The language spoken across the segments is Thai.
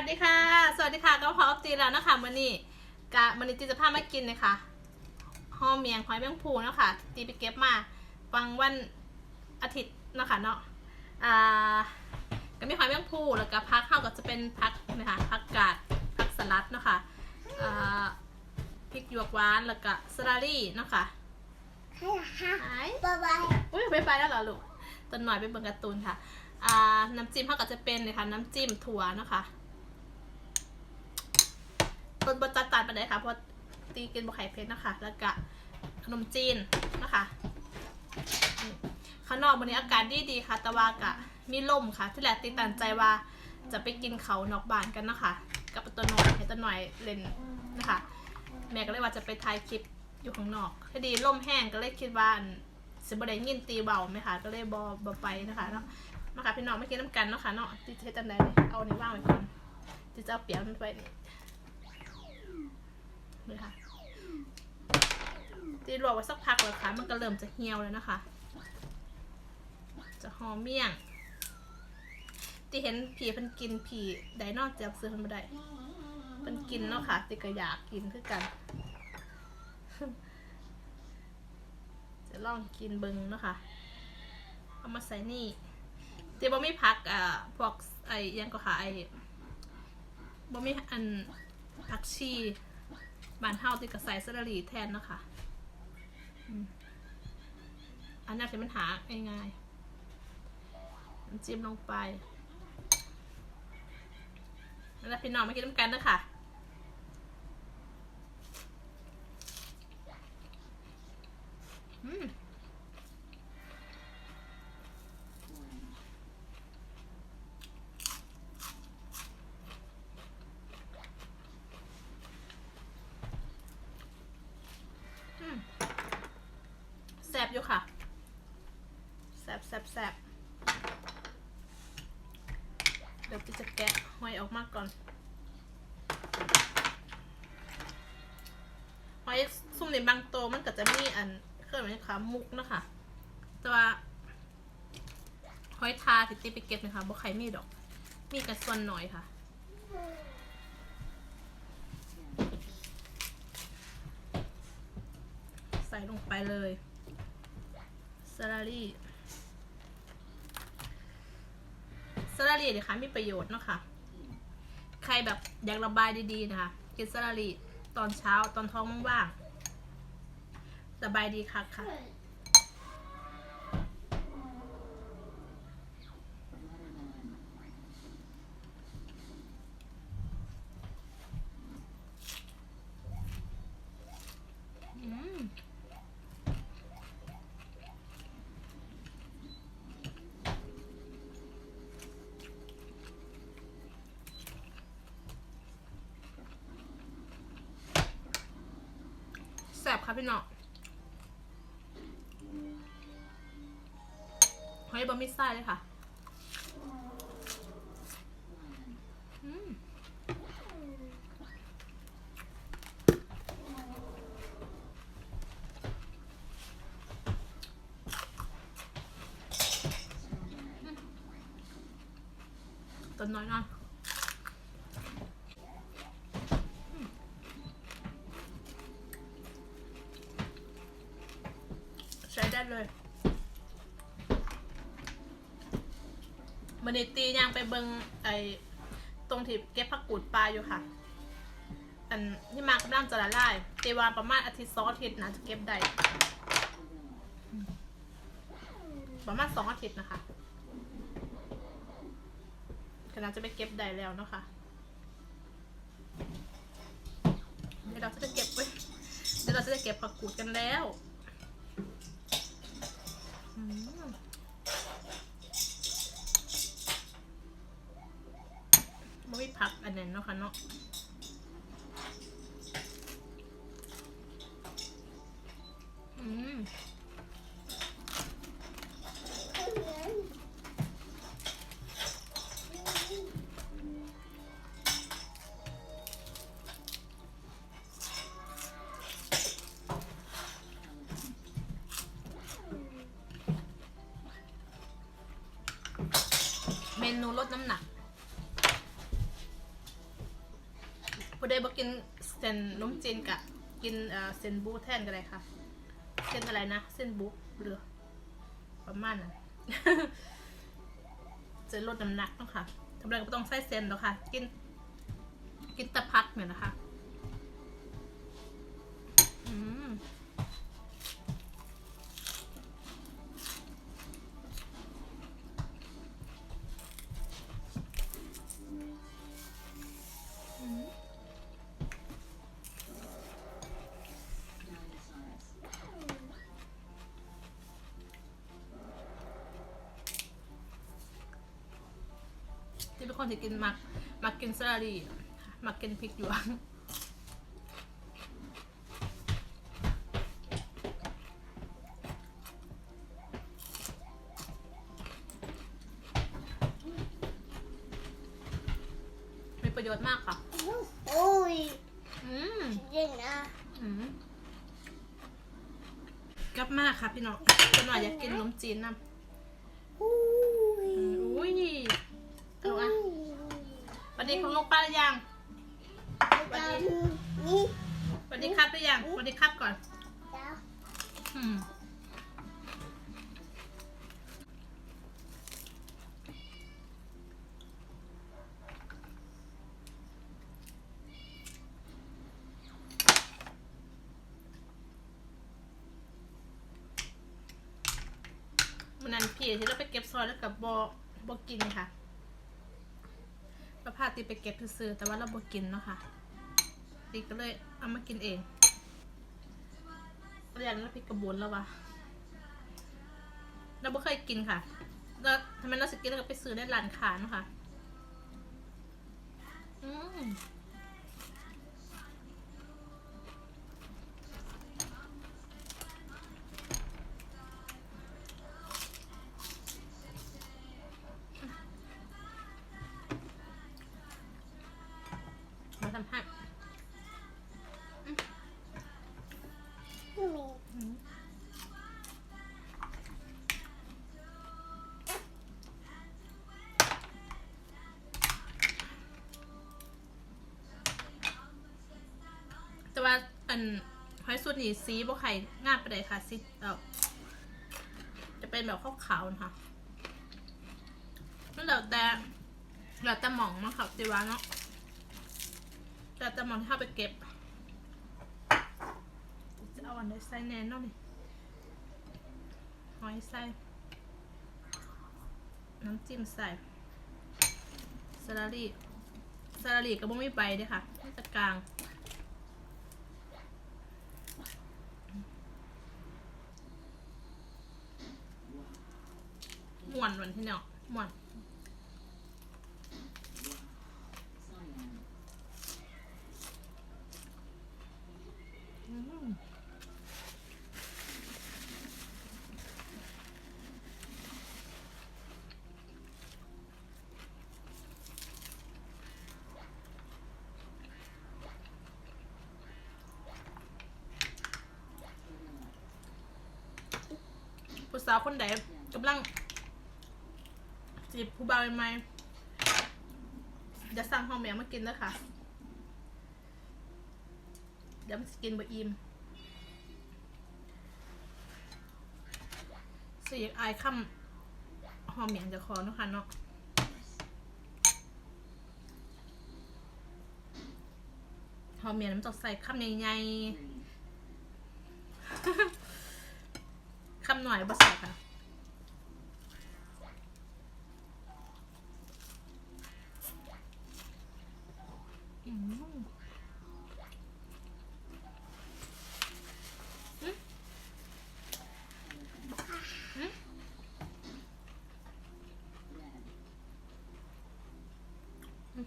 วัสดีค่ะ สวัสดีค่ะก็พอออฟตีแล้วนะคะวันนี้กะวันนี้ตีจะพามากินเลยค่ะห่อเมียงหอยแมงภูนะคะตีไปเก็บมาฟังวันอาทิตย์เนาะคะเนาะอ่าก็มีหอยแมงภูแล้วก็พักเข้าก็จะเป็นพักนะคะพักกาดพักสลัดเนาะคะอ่าพริกหยวกหวานแล้วก็สลารี่เนาะคะให้ละค่ะหายบ๊ายบายอุ้ยไปไปแล้วเหรอลูกตอนหน่อยไปเบิ่งการ์ตูนค่ะอ่าน้ำจิ้มเขาก็จะเป็นเลยค่ะน้ำจิ้มถั่วนะคะ ต้นบดจัดจานไปเลยค่ะเพราะตีกินบะไข่เพชรนะคะ แล้วก็ขนมจีนนะคะข้างนอกวันนี้อากาศดีดีค่ะ แต่ว่ากะมีลมค่ะ ที่แหละตีตันใจว่าจะไปกินเขานอกบ้านกันนะคะ กับตัวหน่อยให้ตัวหน่อยเล่นนะคะ แม่ก็เลยว่าจะไปถ่ายคลิปอยู่ข้างนอกพอดีลมแห้งก็เลยคิดว่าสิบได้ยินตีเบาไหมคะก็เลยบอบอไปนะคะเนาะมาค่ะพี่น้องไม่กินน้ำกันเนาะค่ะเนาะที่เทจันไดเลยเอาในว่างไว้ก่อนจะเอาเปียกมันไปนี่ เลยค่ะตีลวกไว้สักพักแล้วค่ะ มันก็เริ่มจะเหี่ยวแล้วนะคะ จะหอมเมี่ยงที่เห็นผีเพิ่นกินผีไดโนเจ็บซื้อเพิ่นมาได้มันกินเนาะค่ะติกก็อยากกินคือกัน จะลองกินเบิงเนาะค่ะ เอามาใส่นี่ตีบ่มีผักอ่าพวกไอ้อิหยังก็ค่ะไอ้บ่มีอันผักชี บานเฮาติก็ใส่สลระหรี่แทนเนาะค่ะอันนี้เป็นปัญหาง่ายๆน้ำจิ้มลงไปแล้วพี่น้องมากินน้ำกันเด้อค่ะอืม ซบแซบเดี๋ยวพี่จะแกะหอยออกมาก่อนหอยซุ่มในบางโตวมันก็จะมีอันเครื่องหมายความุกนะคะแต่ว่าหอยทาติดติไปเก็บนะคะบ่ใครมีดอก มีกระส่วนหน่อยค่ะใส่ลงไปเลยสลารี่ สลารีนะคะมีประโยชน์เนาะค่ะ ใครแบบอยากระบายดีๆนะคะกินสลารีตอนเช้าตอนท้องว่างๆระบายดีค่ะค่ะ อืมแซ่บค่ะ พี่น้องหอยบะมี่ไส้เลยค่ะต้นน้อยนอย มันตีย่างไปเบิงไอ้ตรงที่เก็บผักกูดปลาอยู่ค่ะ อันที่มากำลังจะละลายตีวางประมาณอาทิตย์สองอาทิตย์นะจะเก็บได้ประมาณสองอาทิตย์นะคะกำลังจะไปเก็บได้แล้วเนาะค่ะเดี๋ยวเราจะได้เก็บไว้เดี๋ยวเราจะได้เก็บผักกูดกันแล้ว อืมไม่มีผักอันนั้นเนาะค่ะเนาะอืมเมนูลดน้ำหนัก ผู้ใดบอกกิน เส้นนมจีนกะกินเอ่อเส้นบูแทนกันเลยค่ะ เส้นอะไรนะ เส้นบุ๊กหรือประมาณนั้นจะลดน้ำหนักเนาะค่ะทำอะไรก็ต้องใส่เส้นแล้วค่ะ กิน กินตะพักเนี่ยนะคะ ที่เป็นคนที่กินมักมักกินสลัดดีมักกินพริกหยวงมีประโยชน์มากค่ะ โอ้ยอืมเย็นนะอืมกลับมาค่ะพี่น้องจะหน่อยอยากกินขนมจีนนะ วัสดีครับหรือยังสวัสดีครับก่อนจ้าอืมมันนั้นพี่ที่เราไปเก็บซอยแล้วกับบบกินค่ะเราพาตีไปเก็บซื้อๆแต่ว่าเราบกินเนาะค่ะ ตีก็เลยเอามากินเองเรียนแล้วพี่กระบุนแล้ววะเราไม่เคยกินค่ะแล้วทำไมเราสกินแล้วก็ไปซื้อในร้านค้านะคะอืม อันหอยสุดนี่สีบ่ไข่งามไปเลยค่ะสีเออจะเป็นแบบขาวๆนะคะนั่นแล้วแต่แล้วแต่หมองมั้งค่ะติวาเนาะแล้วแต่หมองที่เข้าไปเก็บจะเอาอันใดใส่แน่นอนนี่หอยใส่น้ำจิ้มใส่สลัดลี่สลัดลี่ก็บ่มีใบด้วยค่ะมันจะกลาง ม่วนวันที่เนาะม่วนผู้สาวคนใดกำลัง จีบผู้บ่าวใหม่ๆจะสั่งข้าวแมวมากินนะคะเดี๋ยวมันจะกินบะอิ่มสียอายคำหอมเหมียงจะคอเนาะค่ะเนาะหอมเหมียงมันต้องใส่คำใหญ่ๆคำหน่อยบ่ใส่ค่ะ อืมอืมอืมอืม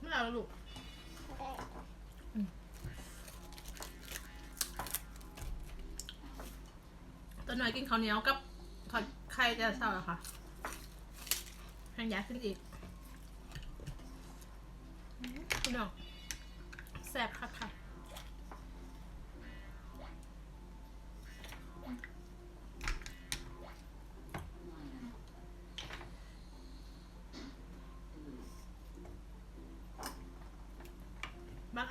ไม่เอาลูกตัวหน่อยกินข้าวเหนียวกับทอดไข่จะเศร้าแล้วค่ะแห้งยาขึ้นอีก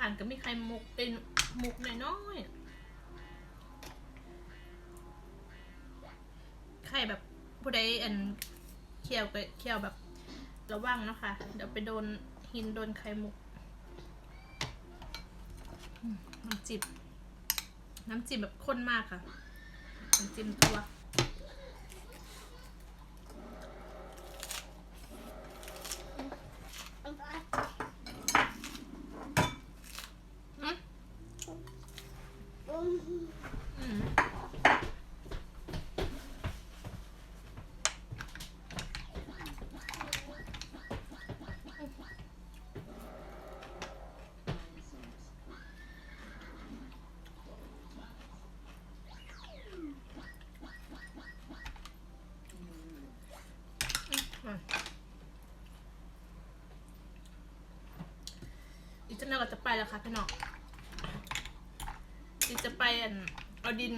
อันก็มีไข่มุกเป็นมุกน้อยๆไข่แบบผู้ใดอันเคี่ยวไปเคี่ยวแบบระวังเนาะคะเดี๋ยวไปโดนหินโดนไข่มุกน้ำจิ้มน้ำจิ้มแบบข้นมากค่ะน้ำจิ้มตัว อืม อืม อืมอะ อีกจัน่อยก็จะไปแล้วค่ะพี่น้องดิจะไปเอาดิน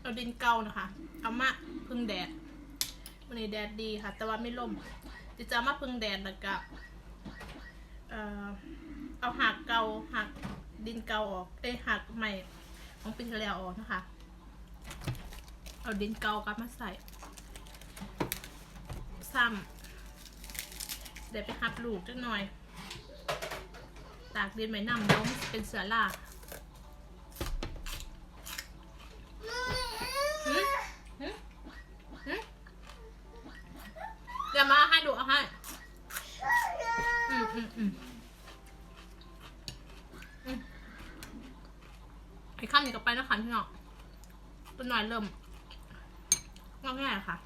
เอาดินเก่านะคะ เอามาพึ่งแดดวันนี้แดดดีค่ะ แต่ว่าไม่ล่มดิจะมาพึ่งแดดแล้วก็เอ่อเอาหักเก่าหักดินเก่าออก เอ้หักใหม่ของปีที่แล้วออกนะคะ เอาดินเก่ากลับมาใส่ซ้ำเดี๋ยวไปหับลูกจักหน่อย ตากดินไว้นำแล้วมันสิเป็นเสือล่าหืมหืมหืมเดี๋ยวมาให้ดูเอาให้อืมอืมอืมอืมไอ้ข้ามนี้ก็ไปนะคะพี่น้องตัวหน่อยเริ่มง่ายๆค่ะ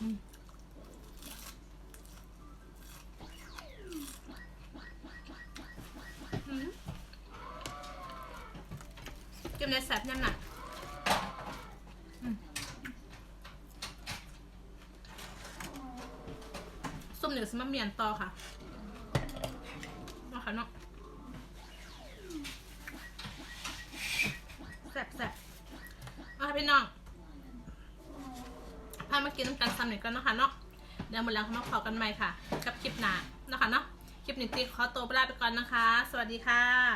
อืมอืมกินในแสบยังน่ะอืมส้ มเหนือสมาเมียนต่อค่ะมาค่ะเนาะแซ่บแสบมาค่ะพี่น้องพามากินน้ำตาลซ้ำหน่งกันเนาะคะเนาะเดี๋ยวหมดแล้วมาขอกันใหม่ค่ะ กับคลิปหน้านะคะเนาะคลิปนี้ตีขอตัวไปลาไปก่อนนะคะ สวัสดีค่ะ